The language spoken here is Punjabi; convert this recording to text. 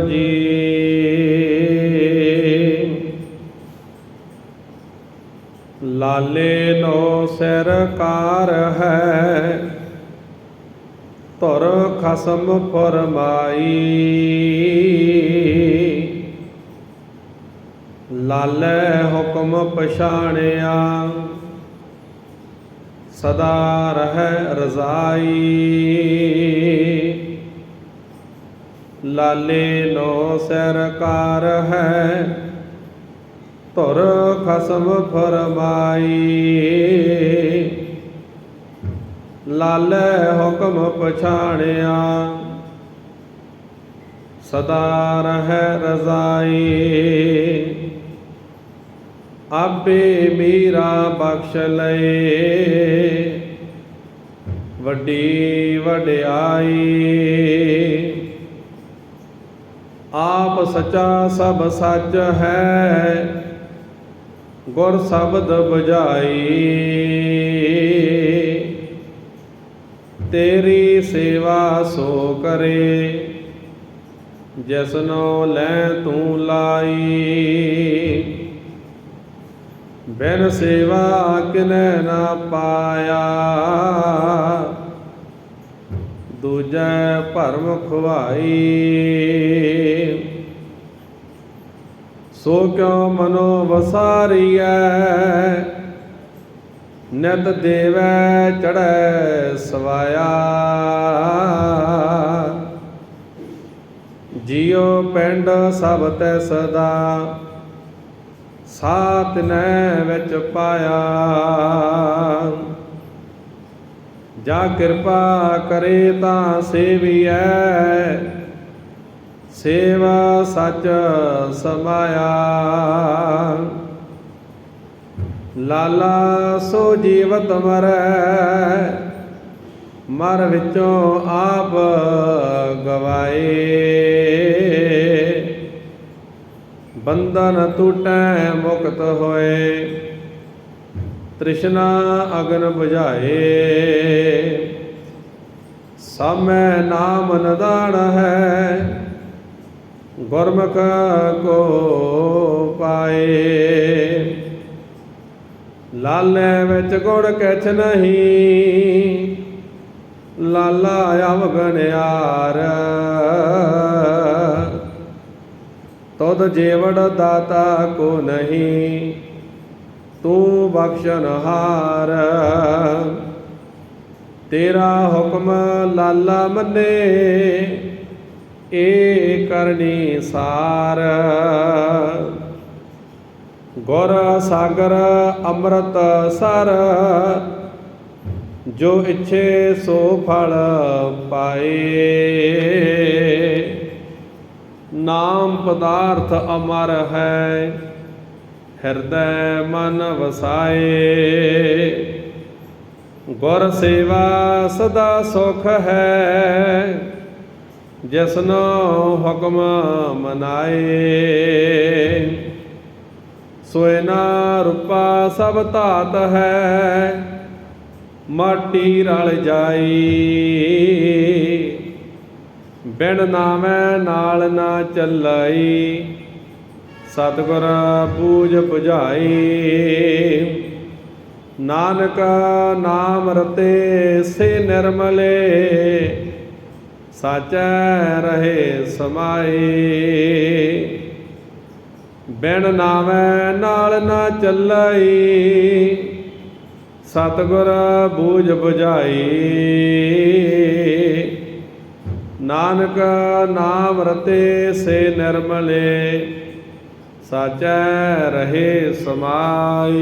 ਜੀ। ਲਾਲੇ ਨੋ ਸਰਕਾਰ ਹੈ ਤੁਰ ਖਸਮ ਫਰਮਾਈ। ਲਾਲੇ ਹੁਕਮ ਪਛਾਣਿਆ ਸਦਾ ਰਹਿ ਰਜ਼ਾਈ। ਲਾਲੇ ਨੋ ਸਰਕਾਰ ਹੈ। ਧੁਰ ਖਸਮ ਫਰਮਾਈ। ਲਾਲੇ ਹੁਕਮ ਪਛਾਣਿਆ। ਸਦਾ ਰਹਿ ਰਜ਼ਾਈ। ਆਪੇ ਮੀਰਾ ਬਖਸ਼ ਲਏ। ਵੱਡੀ ਵਡਿਆਈ। ਆਪ ਸਚਾ ਸਭ ਸੱਚ ਹੈ। ਗੁਰ ਸ਼ਬਦ ਬੁਝਾਈ। ਤੇਰੀ ਸੇਵਾ ਸੋ ਕਰੇ। ਜਿਸਨੋ ਲੈ ਤੂੰ ਲਾਈ। ਬਿਨ ਸੇਵਾ ਕਿਨੈ ਨਾ ਪਾਇਆ। ਦੂਜੈ ਭਰਮ ਖੁਆਈ ਸੋ ਕਿਉ ਮਨੋ ਵਸਾਰੀਐ, ਨਿਤ ਦੇਵੈ ਚੜੈ ਸਵਾਇਆ। ਜਿਉ ਪਿੰਡ ਸਭ ਤੈ ਸਦਾ ਸਾਤ ਨੈ ਵਿੱਚ ਪਾਇਆ। ਜਾ ਕਿਰਪਾ ਕਰੇ ਤਾਂ ਸੇਵੀਐ। ਸੇਵਾ ਸੱਚ ਸਮਾਇਆ। ਲਾਲਾ ਸੋ ਜੀਵਤ ਮਰੈ। ਮਰ ਵਿੱਚੋਂ ਆਪ ਗਵਾਏ। ਬੰਧਨ ਟੂਟੈ ਮੁਕਤ ਹੋਏ। ਤ੍ਰਿਸ਼ਨਾ ਅਗਨ ਬੁਝਾਏ। ਸਮੈ ਨਾਮ ਨਦਾਨ ਹੈ, ਗੁਰਮੁਖ ਕੋ ਪਾਏ। ਲਾਲੇ ਵਿੱਚ ਗੁੜ ਕਿਛ ਨਹੀਂ, ਲਾਲਾ ਅਵਗਣਿਆਰ ਤਦ ਜੀਵੜ ਦਾਤਾ ਕੋ ਨਹੀਂ ਤੂੰ ਬਖਸ਼ਨਹਾਰ ਤੇਰਾ ਹੁਕਮ ਲਾਲਾ ਮੰਨੇ ਏ ਕਰਨੀ ਸਾਰ। ਗੁਰ ਸਾਗਰ ਅੰਮ੍ਰਿਤ ਸਰ, ਜੋ ਇੱਛੇ ਸੋ ਫਲ ਪਾਏ। ਨਾਮ ਪਦਾਰਥ ਅਮਰ ਹੈ ਹਿਰਦੈ ਮਨ ਵਸਾਏ। ਗੁਰ ਸੇਵਾ ਸਦਾ ਸੁਖ ਹੈ ਜਿਸਨੋ ਹੁਕਮ ਮਨਾਏ। ਸੋਇਨਾ ਰੂਪਾ ਸਭ ਧਾਤ ਹੈ, ਮਾਟੀ ਰਲ ਜਾਈ। ਬਿਨ ਨਾਮੈ ਨਾਲ ਨਾ ਚੱਲਈ। ਸਤਿਗੁਰ ਪੂਜ 부ਝਾਈ ਨਾਨਕ ਨਾਮ ਰਤੇ ਸੇ ਨਿਰਮਲੇ। ਸਾਚੈ ਰਹੇ ਸਮਾਏ। ਬਿਨ ਨਾਮੈ ਨਾਲ ਨਾ ਚੱਲਈ। ਸਤਿਗੁਰ ਬੂਝ 부ਝਾਈ ਨਾਨਕ ਨਾਮ ਰਤੇ ਸੇ ਨਿਰਮਲੇ। ਸਾਚੈ ਰਹੇ ਸਮਾਈ।